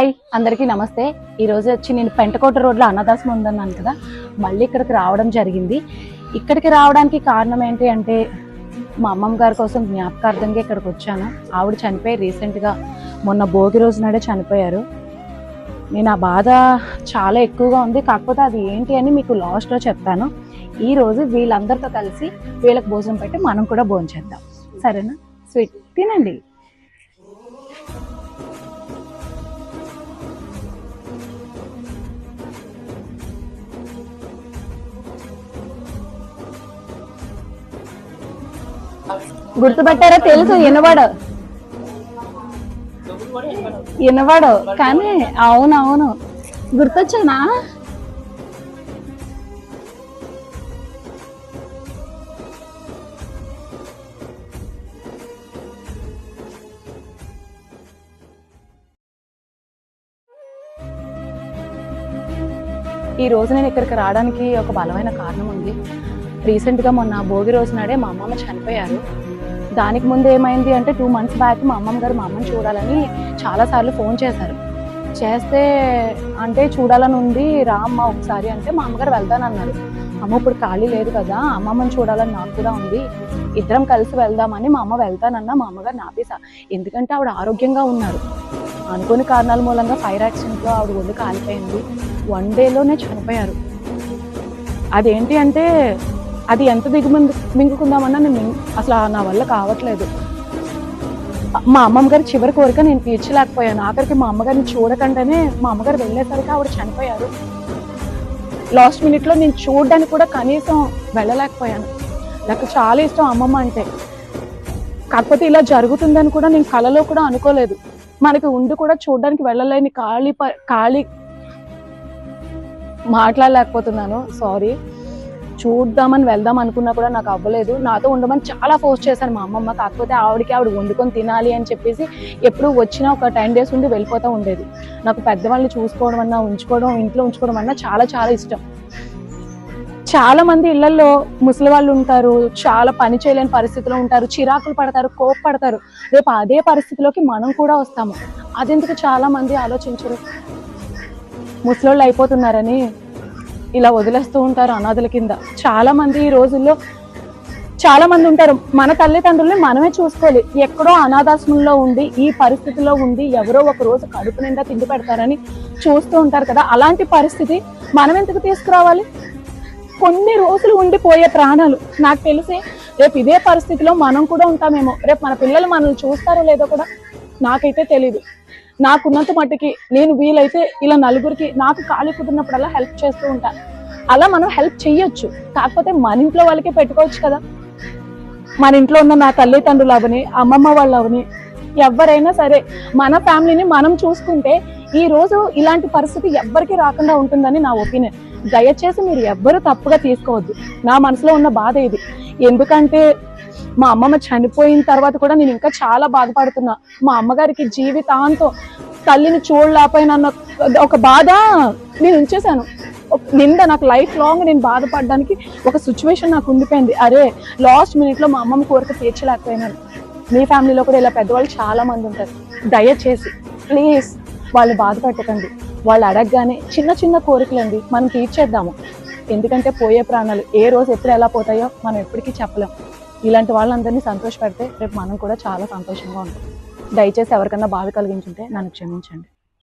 Hi అందరికీ నమస్తే. ఈరోజు వచ్చి నేను పెంటకోట రోడ్లో అన్నదాసం ఉందన్నాను కదా. మళ్ళీ ఇక్కడికి రావడం జరిగింది. ఇక్కడికి రావడానికి కారణం ఏంటి అంటే మా అమ్మమ్మ గారి కోసం జ్ఞాపకార్థంగా ఇక్కడికి వచ్చాను. ఆవిడ చనిపోయి రీసెంట్గా మొన్న భోగి రోజు నాడే చనిపోయారు. నేను ఆ బాధ చాలా ఎక్కువగా ఉంది. కాకపోతే అది ఏంటి అని మీకు లాస్ట్లో చెప్తాను. ఈరోజు వీళ్ళందరితో కలిసి వీళ్ళకి భోజనం పెట్టి మనం కూడా భోజనం చేద్దాం సరేనా? స్వీట్ తినండి. గుర్తుపట్టారా తెలుసు వినవాడు వినవాడు కానీ అవును అవును గుర్తొచ్చానా? ఈ రోజు నేను ఇక్కడికి రావడానికి ఒక బలమైన కారణం ఉంది. రీసెంట్గా మొన్న భోగి రోజు నాడే మా అమ్మమ్మ చనిపోయారు. దానికి ముందు ఏమైంది అంటే టూ మంత్స్ బ్యాక్ మా అమ్మమ్మ గారు మా అమ్మని చూడాలని చాలాసార్లు ఫోన్ చేశారు. చేస్తే అంటే చూడాలని ఉంది రా అమ్మ ఒకసారి అంటే మా అమ్మగారు వెళ్తానన్నారు అమ్మ ఇప్పుడు ఖాళీ లేదు కదా అమ్మమ్మని చూడాలని నాకు కూడా ఉంది. ఇద్దరం కలిసి వెళ్దామని మా అమ్మ వెళ్తానన్నా మా అమ్మగారు నాపేసా. ఎందుకంటే ఆవిడ ఆరోగ్యంగా ఉన్నారు. అనుకోని కారణాల మూలంగా ఫైర్ యాక్సిడెంట్లో ఆవిడ ఒళ్ళు కాలిపోయింది. వన్ డేలోనే చనిపోయారు. అదేంటి అంటే అది ఎంత దిగుమంది మింగుకుందామన్నా నేను అసలు ఆ నా వల్ల కావట్లేదు. మా అమ్మమ్మ గారి చివరి కోరిక నేను తీర్చలేకపోయాను. ఆఖరికి మా అమ్మగారిని చూడకుండానే మా అమ్మగారు వెళ్ళేసరికి ఆవిడ చనిపోయారు. లాస్ట్ మినిట్లో నేను చూడడానికి కూడా కనీసం వెళ్ళలేకపోయాను. నాకు చాలా ఇష్టం అమ్మమ్మ అంటే. కాకపోతే ఇలా జరుగుతుందని కూడా నేను కలలో కూడా అనుకోలేదు. మనకి ఉండి కూడా చూడడానికి వెళ్ళలేని ఖాళీ ఖాళీ మాట్లాడలేకపోతున్నాను. సారీ చూద్దామని వెళ్దాం అనుకున్నా కూడా నాకు అవ్వలేదు. నాతో ఉండమని చాలా ఫోర్స్ చేశాను మా అమ్మమ్మ. కాకపోతే ఆవిడకి ఆవిడ వండుకొని తినాలి అని చెప్పేసి ఎప్పుడు వచ్చినా ఒక టెన్ డేస్ ఉండి వెళ్ళిపోతూ ఉండేది. నాకు పెద్దవాళ్ళని చూసుకోవడం అన్నా ఉంచుకోవడం ఇంట్లో ఉంచుకోవడం అన్నా చాలా చాలా ఇష్టం. చాలా మంది ఇళ్ళలో ముసలి వాళ్ళు ఉంటారు చాలా పని చేయలేని పరిస్థితిలో ఉంటారు చిరాకులు పడతారు కోప్పడతారు రేపు అదే పరిస్థితిలోకి మనం కూడా వస్తాము. అదెందుకు చాలా మంది ఆలోచించరు? ముసలోళ్ళు అయిపోతున్నారని ఇలా వదిలేస్తూ ఉంటారు అనాథుల కింద. చాలామంది ఈ రోజుల్లో చాలా మంది ఉంటారు. మన తల్లిదండ్రుల్ని మనమే చూసుకోవాలి. ఎక్కడో అనాథాశ్రమంలో ఉండి ఈ పరిస్థితిలో ఉండి ఎవరో ఒక రోజు కడుపు నిండా తిండి పెడతారని చూస్తూ ఉంటారు కదా. అలాంటి పరిస్థితి మనం ఎందుకు తీసుకురావాలి? కొన్ని రోజులు ఉండిపోయే ప్రాణాలు. నాకు తెలిసి రేపు ఇదే పరిస్థితిలో మనం కూడా ఉంటామేమో. రేపు మన పిల్లలు మనల్ని చూస్తారో లేదో కూడా నాకైతే తెలీదు. నాకున్నంత మట్టుకి నేను వీలైతే ఇలా నలుగురికి నాకు ఖాళీ కుదిరినప్పుడల్లా హెల్ప్ చేస్తూ ఉంటాను అలా మనం హెల్ప్ చెయ్యొచ్చు. కాకపోతే మన ఇంట్లో వాళ్ళకే పెట్టుకోవచ్చు కదా. మన ఇంట్లో ఉన్న నా తల్లిదండ్రులు అవని అమ్మమ్మ వాళ్ళు అవని ఎవరైనా సరే మన ఫ్యామిలీని మనం చూసుకుంటే ఈ రోజు ఇలాంటి పరిస్థితి ఎవ్వరికి రాకుండా ఉంటుందని నా ఒపీనియన్. దయచేసి మీరు ఎవ్వరూ తప్పుగా తీసుకోవద్దు. నా మనసులో ఉన్న బాధ ఇది. ఎందుకంటే మా అమ్మమ్మ చనిపోయిన తర్వాత కూడా నేను ఇంకా చాలా బాధపడుతున్నా. మా అమ్మగారికి జీవితాంతం తల్లిని చూడలేకపోయిన ఒక బాధ నేను ఉంచేశాను. ఒక నింద నాకు లైఫ్ లాంగ్ నేను బాధపడడానికి ఒక సిచ్యువేషన్ నాకు ఉండిపోయింది. అరే లాస్ట్ మినిట్లో మా అమ్మమ్మ కోరిక తీర్చలేకపోయినాను మీ ఫ్యామిలీలో కూడా ఇలా పెద్దవాళ్ళు చాలా మంది ఉంటారు. దయచేసి ప్లీజ్ వాళ్ళు బాధపెట్టకండి వాళ్ళు అడగగానే చిన్న చిన్న కోరికలండి మనం తీర్చేద్దాము. ఎందుకంటే పోయే ప్రాణాలు ఏ రోజు ఎప్పుడు ఎలా పోతాయో మనం ఎప్పటికీ చెప్పలేం. ఇలాంటి వాళ్ళందరినీ సంతోషపెడితే రేపు మనం కూడా చాలా సంతోషంగా ఉంటాం. దయచేసి ఎవరికన్నా బాధ కలిగించుంటే నన్ను క్షమించండి.